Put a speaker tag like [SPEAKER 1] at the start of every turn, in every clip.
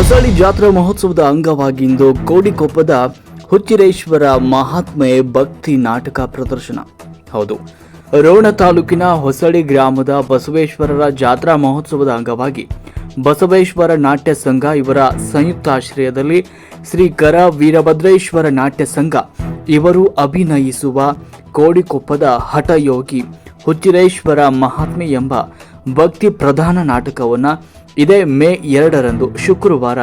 [SPEAKER 1] ಹೊಸಳ್ಳಿ ಜಾತ್ರಾ ಮಹೋತ್ಸವದ ಅಂಗವಾಗಿ ಇಂದು ಕೋಡಿಕೊಪ್ಪದ ಹುಚ್ಚಿರೇಶ್ವರ ಮಹಾತ್ಮೆ ಭಕ್ತಿ ನಾಟಕ ಪ್ರದರ್ಶನ. ಹೌದು, ರೋಣ ತಾಲೂಕಿನ ಹೊಸಳ್ಳಿ ಗ್ರಾಮದ ಬಸವೇಶ್ವರರ ಜಾತ್ರಾ ಮಹೋತ್ಸವದ ಅಂಗವಾಗಿ ಬಸವೇಶ್ವರ ನಾಟ್ಯ ಸಂಘ ಇವರ ಸಂಯುಕ್ತಾಶ್ರಯದಲ್ಲಿ ಶ್ರೀ ಕರ ವೀರಭದ್ರೇಶ್ವರ ನಾಟ್ಯ ಸಂಘ ಇವರು ಅಭಿನಯಿಸುವ ಕೋಡಿಕೊಪ್ಪದ ಹಠಯೋಗಿ ಹುಚ್ಚಿರೇಶ್ವರ ಮಹಾತ್ಮೆ ಎಂಬ ಭಕ್ತಿ ಪ್ರಧಾನ ನಾಟಕವನ್ನು ಇದೇ ಮೇ ಎರಡರಂದು ಶುಕ್ರವಾರ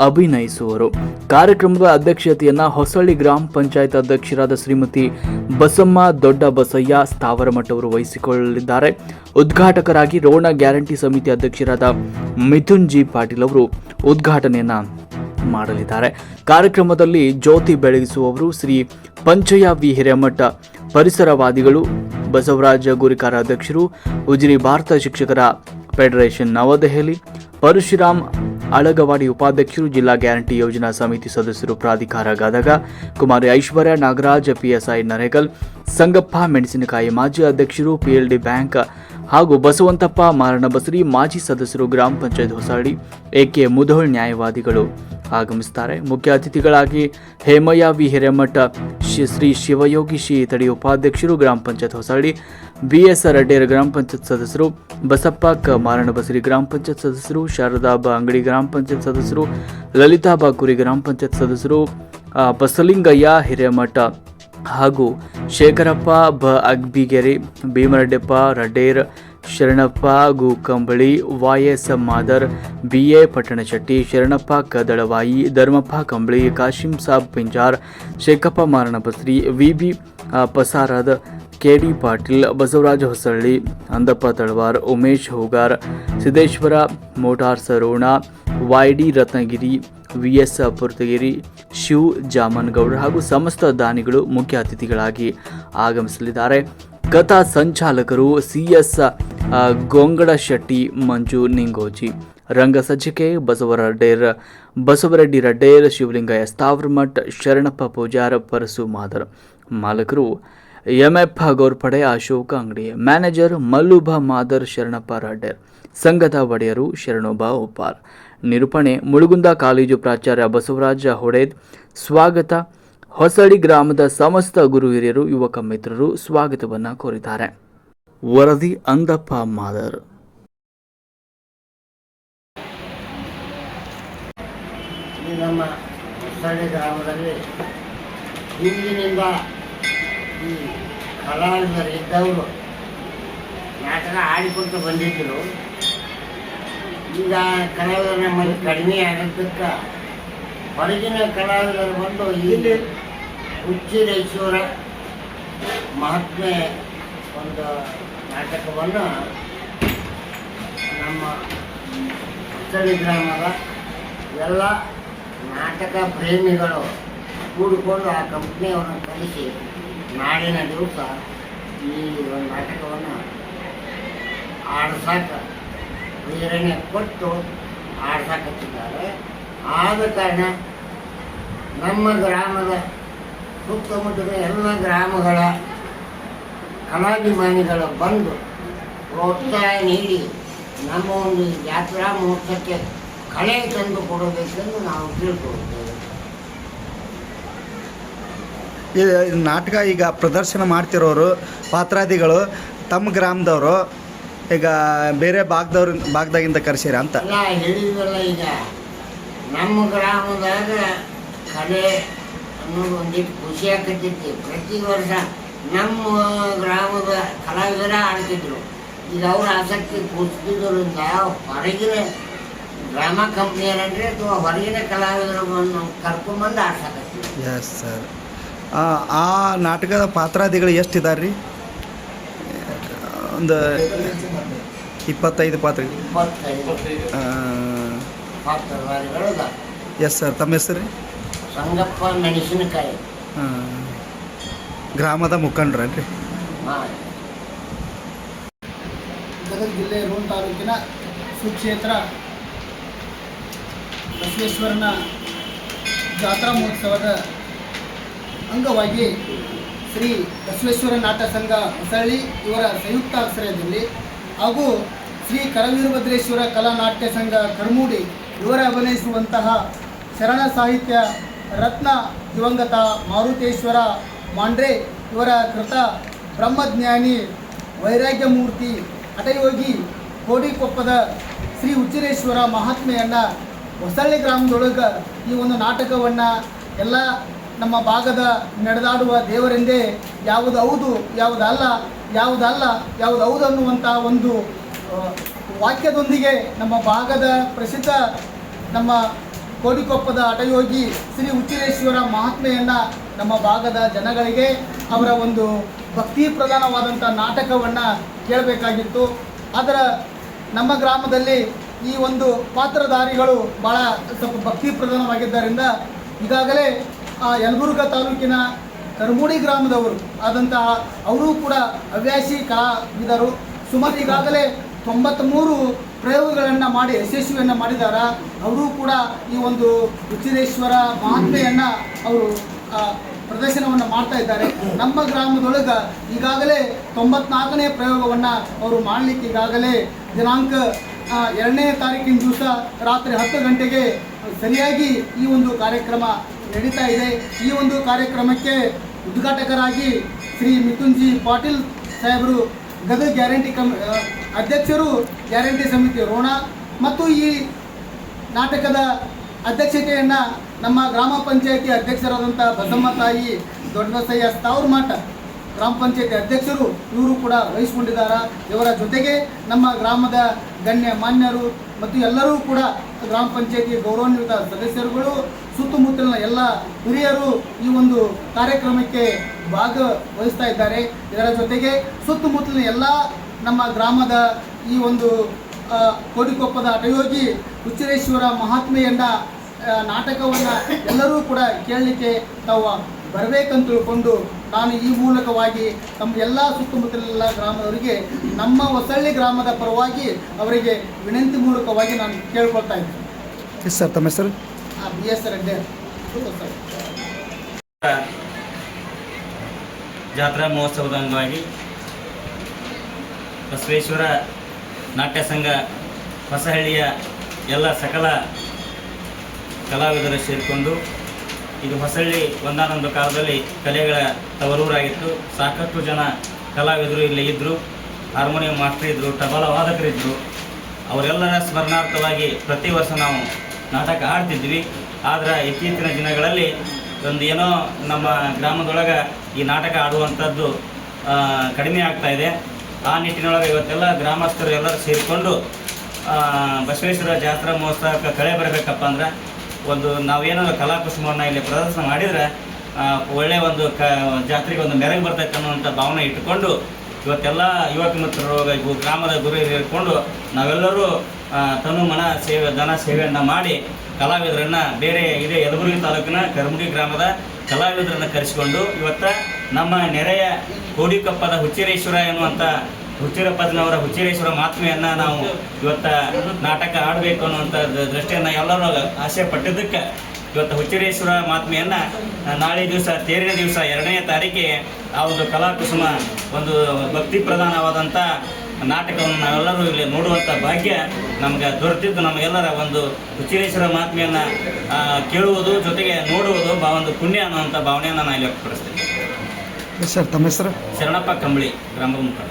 [SPEAKER 1] ಅಭಿನಯಿಸುವರು. ಕಾರ್ಯಕ್ರಮದ ಅಧ್ಯಕ್ಷತೆಯನ್ನು ಹೊಸಳ್ಳಿ ಗ್ರಾಮ ಪಂಚಾಯತ್ ಅಧ್ಯಕ್ಷರಾದ ಶ್ರೀಮತಿ ಬಸಮ್ಮ ದೊಡ್ಡ ಬಸಯ್ಯ ಸ್ಥಾವರಮಠ ಅವರು ವಹಿಸಿಕೊಳ್ಳಲಿದ್ದಾರೆ. ಉದ್ಘಾಟಕರಾಗಿ ರೋಣ ಗ್ಯಾರಂಟಿ ಸಮಿತಿ ಅಧ್ಯಕ್ಷರಾದ ಮಿಥುನ್ ಜಿ ಪಾಟೀಲ್ ಅವರು ಉದ್ಘಾಟನೆಯನ್ನು ಮಾಡಲಿದ್ದಾರೆ. ಕಾರ್ಯಕ್ರಮದಲ್ಲಿ ಜ್ಯೋತಿ ಬೆಳಗಿಸುವವರು ಶ್ರೀ ಪಂಚಯ ವಿ ಹಿರೇಮಠ ಪರಿಸರವಾದಿಗಳು, ಬಸವರಾಜ ಗುರಿಕಾರ ಅಧ್ಯಕ್ಷರು, ಉಜಿರಿ ಭಾರತ ಶಿಕ್ಷಕರ ಫೆಡರೇಷನ್ ನವದೆಹಲಿ. ಪರಶುರಾಮ್ ಅಳಗವಾಡಿ ಉಪಾಧ್ಯಕ್ಷರು ಜಿಲ್ಲಾ ಗ್ಯಾರಂಟಿ ಯೋಜನಾ ಸಮಿತಿ ಸದಸ್ಯರು ಪ್ರಾಧಿಕಾರ ಗದಗ. ಕುಮಾರಿ ಐಶ್ವರ್ಯ ನಾಗರಾಜ್, ಪಿಎಸ್ಐ ನರೇಗಲ್, ಸಂಗಪ್ಪ ಮೆಣಸಿನಕಾಯಿ ಮಾಜಿ ಅಧ್ಯಕ್ಷರು ಪಿಎಲ್ಡಿ ಬ್ಯಾಂಕ್ ಹಾಗೂ ಬಸವಂತಪ್ಪ ಮಾರಣಬಸರಿ ಮಾಜಿ ಸದಸ್ಯರು ಗ್ರಾಮ ಪಂಚಾಯತ್ ಹೊಸಳ್ಳಿ, ಎಕೆ ಮುಧೋಳ್ ನ್ಯಾಯವಾದಿಗಳು ಆಗಮಿಸುತ್ತಾರೆ. ಮುಖ್ಯ ಅತಿಥಿಗಳಾಗಿ ಹೇಮಯ್ಯ ವಿ ಹಿರೇಮಠ ಶ್ರೀ ಶಿವಯೋಗಿ ಶ್ರೀ ತಡಿ ಉಪಾಧ್ಯಕ್ಷರು ಗ್ರಾಮ ಪಂಚಾಯತ್ ಹೊಸಳ್ಳಿ ಬಿಎಸ್ ರಡ್ಡೇರ ಗ್ರಾಮ ಪಂಚಾಯತ್ ಸದಸ್ಯರು ಬಸಪ್ಪ ಕ ಮಾರಣಬಸರಿ ಗ್ರಾಮ ಪಂಚಾಯತ್ ಸದಸ್ಯರು ಶಾರದಾಬ ಅಂಗಡಿ ಗ್ರಾಮ ಪಂಚಾಯತ್ ಸದಸ್ಯರು ಲಲಿತಾಬಾ ಕುರಿ ಗ್ರಾಮ ಪಂಚಾಯತ್ ಸದಸ್ಯರು ಬಸಲಿಂಗಯ್ಯ ಹಿರೇಮಠ ಹಾಗೂ ಶೇಖರಪ್ಪ ಬ Agbigere, Bhimaraddappa, Radder, Sharanappa Gookambali Vayas Madar, B A Pattanashetti, Sharanappa Kadalavayi Dharmappa Kambali, Kashim Sab Pinjar, Shekhappa Maranabasri, V B Pasarad K D Patil, Basavaraja Hosalli, Andappa Talawar, Umesh Hoogar, Siddeshwara, motor ಸರೋಣ Y D Ratnagiri V S Purtagiri Shiv Jamangoudar ಹಾಗೂ ಸಮಸ್ತ ದಾನಿಗಳು ಮುಖ್ಯ ಅತಿಥಿಗಳಾಗಿ ಆಗಮಿಸಲಿದ್ದಾರೆ. ಕಥಾ ಸಂಚಾಲಕರು C S Gongada Shetty Manju Ningoji ರಂಗ ಸಜ್ಜಿಕೆ ಬಸವರಡ್ಡೇರ್, ಬಸವರೆಡ್ಡಿ ರಡ್ಡೇರ್, ಶಿವಲಿಂಗಯ್ಯ, ಸ್ಥಾವರಮಠ್, ಶರಣಪ್ಪ ಪೂಜಾರ, ಪರಸು ಮಾದರ್ ಮಾಲಕರು ಎಂಎಫ್ ಗೋರ್ಪಡೆ ಅಶೋಕ ಅಂಗಡಿ. ಮ್ಯಾನೇಜರ್ ಮಲ್ಲುಭ ಮಾದರ್ ಶರಣಪ್ಪ ರಾಡ್ಯರ್ ಸಂಘದ ಒಡೆಯರು ಶರಣೋಬ ಉಪಾರ್ ನಿರೂಪಣೆ, ಮುಳುಗುಂದ ಕಾಲೇಜು ಪ್ರಾಚಾರ್ಯ ಬಸವರಾಜ ಹೊಡೆದ್. ಸ್ವಾಗತ. ಹೊಸಡಿ ಗ್ರಾಮದ ಸಮಸ್ತ ಗುರು ಹಿರಿಯರು, ಯುವಕ ಮಿತ್ರರು ಸ್ವಾಗತವನ್ನು ಕೋರಿದ್ದಾರೆ. ವರದಿ, ಅಂದಪ್ಪ ಮಾದರ್.
[SPEAKER 2] ನಮ್ಮ ಗ್ರಾಮದಲ್ಲಿ ಈ ಕಲಾವಿದರು ಇದ್ದವರು. ನಾಟಕ ಆಡಿಕೊಂಡು ಬಂದಿದ್ದರು ಈಗ ಕಲಾವಿದರು ನಮ್ಮಲ್ಲಿ ಕಡಿಮೆ ಆಗಿದ್ದಕ್ಕೆ ಹೊರಗಿನ ಕಲಾವಿದರು ಬಂದು ಇಲ್ಲಿ ಹುಚ್ಚಿರೇಶ್ವರ ಮಹಾತ್ಮೆ ಒಂದು ನಾಟಕವನ್ನು ನಮ್ಮ ಹುಚ್ಚಳ್ಳಿ ಗ್ರಾಮದ ಎಲ್ಲ ನಾಟಕ ಪ್ರೇಮಿಗಳು ಕೂಡಿಕೊಂಡು ಆ ಕಂಪ್ನಿಯವರನ್ನು ಕಲಿಸಿ ನಾಳಿನ ದಿವಸ ಈ ಒಂದು ನಾಟಕವನ್ನು ಆಡ್ಸಾಕ ಪ್ರೇರಣೆ ಕೊಟ್ಟು ಆಡ್ಸಾಕತ್ತಿದ್ದಾರೆ. ಆದ ಕಾರಣ ನಮ್ಮ ಗ್ರಾಮದ ಸುತ್ತಮುತ್ತಲ ಎಲ್ಲ ಗ್ರಾಮಗಳ ಕಲಾಭಿಮಾನಿಗಳು ಬಂದು ಪ್ರೋತ್ಸಾಹ ನೀಡಿ ನಮ್ಮ ಒಂದು ಜಾತ್ರಾ ಮುಹೂರ್ತಕ್ಕೆ ಕಳೆ ತಂದು ಕೊಡಬೇಕೆಂದು ನಾವು ತಿಳ್ಕೊಳ್ತೇವೆ
[SPEAKER 3] ಈ ನಾಟಕ ಈಗ ಪ್ರದರ್ಶನ ಮಾಡ್ತಿರೋರು ಪಾತ್ರಾದಿಗಳು ತಮ್ಮ ಗ್ರಾಮದವರು ಈಗ ಬೇರೆ ಭಾಗದವ್ರ ಭಾಗದಾಗಿಂದ ಕರೆಸಿರ ಅಂತ.
[SPEAKER 2] ಎಲ್ಲ ಹೇಳಿದ್ವಲ್ಲ ಈಗ ನಮ್ಮ ಗ್ರಾಮದಾಗ ಕಲೆ ಅನ್ನೋದು ಒಂದಿಟ್ಟು ಖುಷಿ ಆಗ್ತಿತ್ತು. ಪ್ರತಿ ವರ್ಷ ನಮ್ಮ ಗ್ರಾಮದ ಕಲಾವಿದರ ಆಡ್ತಿದ್ರು. ಈಗ ಅವ್ರ ಆಸಕ್ತಿ ಕುಸಿದ್ರಿಂದ ಹೊರಗಿನ ಡ್ರಾಮಾ ಕಂಪ್ನಿಯರಂದ್ರೆ ಅಥವಾ ಹೊರಗಿನ ಕಲಾವಿದರು ಕರ್ಕೊಂಡ್ಬಂದು ಆಡ್ಸಕತ್ತೀವಿ
[SPEAKER 3] ಎಸ್ ಸರ್ ಆ ನಾಟಕದ ಪಾತ್ರಾದಿಗಳು ಎಷ್ಟಿದ್ದಾರೆ ರೀ ಒಂದು ಇಪ್ಪತ್ತೈದು ಪಾತ್ರ. ಎಸ್ ಸರ್ ತಮ್ಮ ಹೆಸರು? ರೀ
[SPEAKER 2] ಸಂಗಪ್ಪ ಮೆಣಸಿನಕಾಯಿ.
[SPEAKER 3] ಹಾಂ ಗ್ರಾಮದ ಮುಖಂಡ್ರನ್ರಿ?
[SPEAKER 2] ಹಾಂ.
[SPEAKER 4] ಗದಗ ಜಿಲ್ಲೆ ರೋಣ ತಾಲೂಕಿನ ಸುಕ್ಷೇತ್ರ ಬಸವೇಶ್ವರನ ಜಾತ್ರಾ ಮಹೋತ್ಸವದ ಅಂಗವಾಗಿ ಶ್ರೀ ಬಸವೇಶ್ವರ ನಾಟ ಸಂಘ ಹೊಸಳ್ಳಿ ಇವರ ಸಂಯುಕ್ತ ಆಶ್ರಯದಲ್ಲಿ ಹಾಗೂ ಶ್ರೀ ಕರವೀರಭದ್ರೇಶ್ವರ ಕಲಾ ನಾಟ್ಯ ಸಂಘ ಕರ್ಮೂಡಿ ಇವರ ಅಭಿನಯಿಸುವಂತಹ ಶರಣ ಸಾಹಿತ್ಯ ರತ್ನ ದಿವಂಗತ ಮಾರುತೇಶ್ವರ ಮಾಂಡ್ರೆ ಇವರ ಕೃತ ಬ್ರಹ್ಮಜ್ಞಾನಿ ವೈರಾಗ್ಯಮೂರ್ತಿ ಹಠಯೋಗಿ ಕೋಡಿಕೊಪ್ಪದ ಶ್ರೀ ಉಚ್ಚಿರೇಶ್ವರ ಮಹಾತ್ಮೆಯನ್ನು ಹೊಸಳ್ಳಿ ಗ್ರಾಮದೊಳಗೆ ಈ ಒಂದು ನಾಟಕವನ್ನು ಎಲ್ಲ ನಮ್ಮ ಭಾಗದ ನಡೆದಾಡುವ ದೇವರೆಂದೇ ಯಾವುದು ಹೌದು ಯಾವುದಲ್ಲ ಯಾವುದಲ್ಲ ಯಾವುದು ಹೌದು ಅನ್ನುವಂಥ ಒಂದು ವಾಕ್ಯದೊಂದಿಗೆ ನಮ್ಮ ಭಾಗದ ಪ್ರಸಿದ್ಧ ನಮ್ಮ ಕೋಡಿಕೊಪ್ಪದ ಅಟಯೋಗಿ ಶ್ರೀ ಉಚ್ಚಿರೇಶ್ವರ ಮಹಾತ್ಮೆಯನ್ನು ನಮ್ಮ ಭಾಗದ ಜನಗಳಿಗೆ ಅವರ ಒಂದು ಭಕ್ತಿ ಪ್ರಧಾನವಾದಂಥ ನಾಟಕವನ್ನು ಕೇಳಬೇಕಾಗಿತ್ತು. ಆದರೆ ನಮ್ಮ ಗ್ರಾಮದಲ್ಲಿ ಈ ಒಂದು ಪಾತ್ರಧಾರಿಗಳು ಭಾಳ ಸ್ವಲ್ಪ ಭಕ್ತಿ ಪ್ರಧಾನವಾಗಿದ್ದರಿಂದ ಈಗಾಗಲೇ ಆ ಯಲಬುರ್ಗ ತಾಲೂಕಿನ ಕರ್ಮೂಡಿ ಗ್ರಾಮದವರು ಆದಂತಹ ಅವರೂ ಕೂಡ ಹವ್ಯಾಸಿ ಕಲಾವಿದರು. ಸುಮಾರು ಈಗಾಗಲೇ ತೊಂಬತ್ತ್ಮೂರು ಪ್ರಯೋಗಗಳನ್ನು ಮಾಡಿ, ಯಶಸ್ವಿಯನ್ನು ಮಾಡಿದ್ದಾರೆ ಅವರು ಕೂಡ ಈ ಒಂದು ಉಚ್ಚಿರೇಶ್ವರ ಮಹಾತ್ಮೆಯನ್ನು ಅವರು ಪ್ರದರ್ಶನವನ್ನು ಮಾಡ್ತಾ ಇದ್ದಾರೆ. ನಮ್ಮ ಗ್ರಾಮದೊಳಗೆ ಈಗಾಗಲೇ ತೊಂಬತ್ನಾಲ್ಕನೇ ಪ್ರಯೋಗವನ್ನು ಅವರು ಮಾಡಲಿಕ್ಕೆ ಈಗಾಗಲೇ ದಿನಾಂಕ ಎರಡನೇ ತಾರೀಕಿನ ದಿವಸ ರಾತ್ರಿ ಹತ್ತು ಗಂಟೆಗೆ ಸರಿಯಾಗಿ ಈ ಒಂದು ಕಾರ್ಯಕ್ರಮ ನಡೀತಾ ಇದೆ. ಈ ಒಂದು ಕಾರ್ಯಕ್ರಮಕ್ಕೆ ಉದ್ಘಾಟಕರಾಗಿ ಶ್ರೀ ಮಿಥುನ್ಜಿ ಪಾಟೀಲ್ ಸಾಹೇಬರು, ಗದಗ ಗ್ಯಾರಂಟಿ ಕಮ್ ಅಧ್ಯಕ್ಷರು ಗ್ಯಾರಂಟಿ ಸಮಿತಿ ರೋಣ ಮತ್ತು ಈ ನಾಟಕದ ಅಧ್ಯಕ್ಷತೆಯನ್ನು ನಮ್ಮ ಗ್ರಾಮ ಪಂಚಾಯಿತಿ ಅಧ್ಯಕ್ಷರಾದಂಥ ಬಸಮ್ಮ ತಾಯಿ ದೊಡ್ಡ ಬಸಯ್ಯ ಸ್ಥಾವ್ರ ಮಠ ಗ್ರಾಮ ಪಂಚಾಯತಿ ಅಧ್ಯಕ್ಷರು ಇವರು ಕೂಡ ವಹಿಸಿಕೊಂಡಿದ್ದಾರೆ. ಇವರ ಜೊತೆಗೆ ನಮ್ಮ ಗ್ರಾಮದ ಗಣ್ಯ ಮಾನ್ಯರು ಮತ್ತು ಎಲ್ಲರೂ ಕೂಡ ಗ್ರಾಮ ಪಂಚಾಯತಿ ಗೌರವಾನ್ವಿತ ಸದಸ್ಯರುಗಳು, ಸುತ್ತಮುತ್ತಲಿನ ಎಲ್ಲ ಹಿರಿಯರು ಈ ಒಂದು ಕಾರ್ಯಕ್ರಮಕ್ಕೆ ಭಾಗವಹಿಸ್ತಾ ಇದ್ದಾರೆ. ಇದರ ಜೊತೆಗೆ ಸುತ್ತಮುತ್ತಲಿನ ಎಲ್ಲ ನಮ್ಮ ಗ್ರಾಮದ ಈ ಒಂದು ಕೋಡಿಕೊಪ್ಪದ ಹಠಯೋಗಿ ಉಚ್ಚರೇಶ್ವರ ಮಹಾತ್ಮೆಯನ್ನ ನಾಟಕವನ್ನು ಎಲ್ಲರೂ ಕೂಡ ಕೇಳಲಿಕ್ಕೆ ತಾವು ಬರಬೇಕಂತ ತಿಳ್ಕೊಂಡು ನಾನು ಈ ಮೂಲಕವಾಗಿ ತಮ್ಮ ಎಲ್ಲ ಸುತ್ತಮುತ್ತಲೆಲ್ಲ ಗ್ರಾಮದವರಿಗೆ ನಮ್ಮ ಹೊಸಳ್ಳಿ ಗ್ರಾಮದ ಪರವಾಗಿ ಅವರಿಗೆ ವಿನಂತಿ ಮೂಲಕವಾಗಿ ನಾನು ಕೇಳ್ಕೊಳ್ತಾ ಇದ್ದೀನಿ.
[SPEAKER 3] ಎಸ್ ಸರ್ ತಮ್ಮ ಹೆಸರು?
[SPEAKER 4] B S Reddy.
[SPEAKER 5] ಜಾತ್ರಾ ಮಹೋತ್ಸವದ ಅಂಗವಾಗಿ ಬಸವೇಶ್ವರ ನಾಟ್ಯ ಸಂಘ ಹೊಸಹಳ್ಳಿಯ ಎಲ್ಲ ಸಕಲ ಕಲಾವಿದರು ಸೇರಿಕೊಂಡು ಇದು ಹೊಸಳ್ಳಿ ಒಂದಾನೊಂದು ಕಾಲದಲ್ಲಿ ಕಲೆಗಳ ತವರೂರಾಗಿತ್ತು. ಸಾಕಷ್ಟು ಜನ ಕಲಾವಿದರು ಇಲ್ಲಿ ಇದ್ದರು ಹಾರ್ಮೋನಿಯಂ ಮಾಸ್ಟರ್ ಇದ್ದರು ತಬಲ ವಾದಕರಿದ್ದರು ಅವರೆಲ್ಲರ ಸ್ಮರಣಾರ್ಥವಾಗಿ ಪ್ರತಿ ವರ್ಷ ನಾವು ನಾಟಕ ಆಡ್ತಿದ್ವಿ. ಆದರೆ ಇತ್ತೀಚಿನ ದಿನಗಳಲ್ಲಿ ಒಂದು ಏನೋ ನಮ್ಮ ಗ್ರಾಮದೊಳಗೆ ಈ ನಾಟಕ ಆಡುವಂಥದ್ದು ಕಡಿಮೆ ಆಗ್ತಾ ಇದೆ. ಆ ನಿಟ್ಟಿನೊಳಗೆ ಇವತ್ತೆಲ್ಲ ಗ್ರಾಮಸ್ಥರು ಎಲ್ಲರೂ ಸೇರಿಕೊಂಡು ಬಸವೇಶ್ವರ ಜಾತ್ರಾ ಮಹೋತ್ಸವಕ್ಕೆ ಕಳೆ ಬರಬೇಕಪ್ಪ ಅಂದ್ರೆ ಒಂದು ನಾವೇನೋ ಕಲಾಕುಸುಮವನ್ನು ಇಲ್ಲಿ ಪ್ರದರ್ಶನ ಮಾಡಿದರೆ ಒಳ್ಳೆಯ ಒಂದು ಕ, ಜಾತ್ರೆಗೆ ಒಂದು ಮೆರಗು ಬರ್ತೈತೆ ಅನ್ನುವಂಥ ಭಾವನೆ ಇಟ್ಟುಕೊಂಡು, ಇವತ್ತೆಲ್ಲ ಯುವಕ ಮಿತ್ರರು ಗ್ರಾಮದ ಗುರು ಇಟ್ಕೊಂಡು ನಾವೆಲ್ಲರೂ ತನು ಮನ ಸೇವೆ, ಧನ ಸೇವೆಯನ್ನು ಮಾಡಿ ಕಲಾವಿದರನ್ನು ಬೇರೆ ಇದೇ ಯಲಬುರ್ಗಿ ತಾಲೂಕಿನ ಕರ್ಮುಡಿ ಗ್ರಾಮದ ಕಲಾವಿದರನ್ನು ಕರೆಸಿಕೊಂಡು ಇವತ್ತು ನಮ್ಮ ನೆರೆಯ ಕೋಡಿಕಪ್ಪದ ಹುಚ್ಚಿರೇಶ್ವರ ಎನ್ನುವಂಥ ಹುಚ್ಚಿರಪ್ಪನವರ ಹುಚ್ಚಿರೇಶ್ವರ ಮಾತ್ಮೆಯನ್ನ ನಾವು ಇವತ್ತು ನಾಟಕ ಆಡಬೇಕು ಅನ್ನುವಂಥ ದೃಷ್ಟಿಯನ್ನ ಎಲ್ಲರೂ ಆಸೆ ಪಟ್ಟಿದ್ದಕ್ಕೆ ಇವತ್ತು ಹುಚ್ಚಿರೇಶ್ವರ ಮಾತ್ಮೆಯನ್ನು ನಾಳೆ ದಿವಸ ತೇರಿನ ದಿವಸ ಎರಡನೇ ತಾರೀಕಿಗೆ ಆ ಒಂದು ಕಲಾಕುಸುಮ ಒಂದು ಭಕ್ತಿ ಪ್ರಧಾನವಾದಂಥ ನಾಟಕವನ್ನು ನಾವೆಲ್ಲರೂ ಇಲ್ಲಿ ನೋಡುವಂಥ ಭಾಗ್ಯ ನಮ್ಗೆ ದೊರೆತಿದ್ದು. ನಮಗೆಲ್ಲರ ಒಂದು ಹುಚ್ಚಿರೇಶ್ವರ ಮಾತ್ಮೆಯನ್ನು ಕೇಳುವುದು ಜೊತೆಗೆ ನೋಡುವುದು ಬಾ ಒಂದು ಪುಣ್ಯ ಅನ್ನುವಂಥ ಭಾವನೆಯನ್ನು ನಾನು ಇಲ್ಲಿ ವ್ಯಕ್ತಪಡಿಸ್ತೀನಿ.
[SPEAKER 3] ಸರ್ ತಮ್ಮ ಹೆಸರು?
[SPEAKER 5] ಶರಣಪ್ಪ ಕಂಬಳಿ ಗ್ರಾಮ ಮುಖಂಡ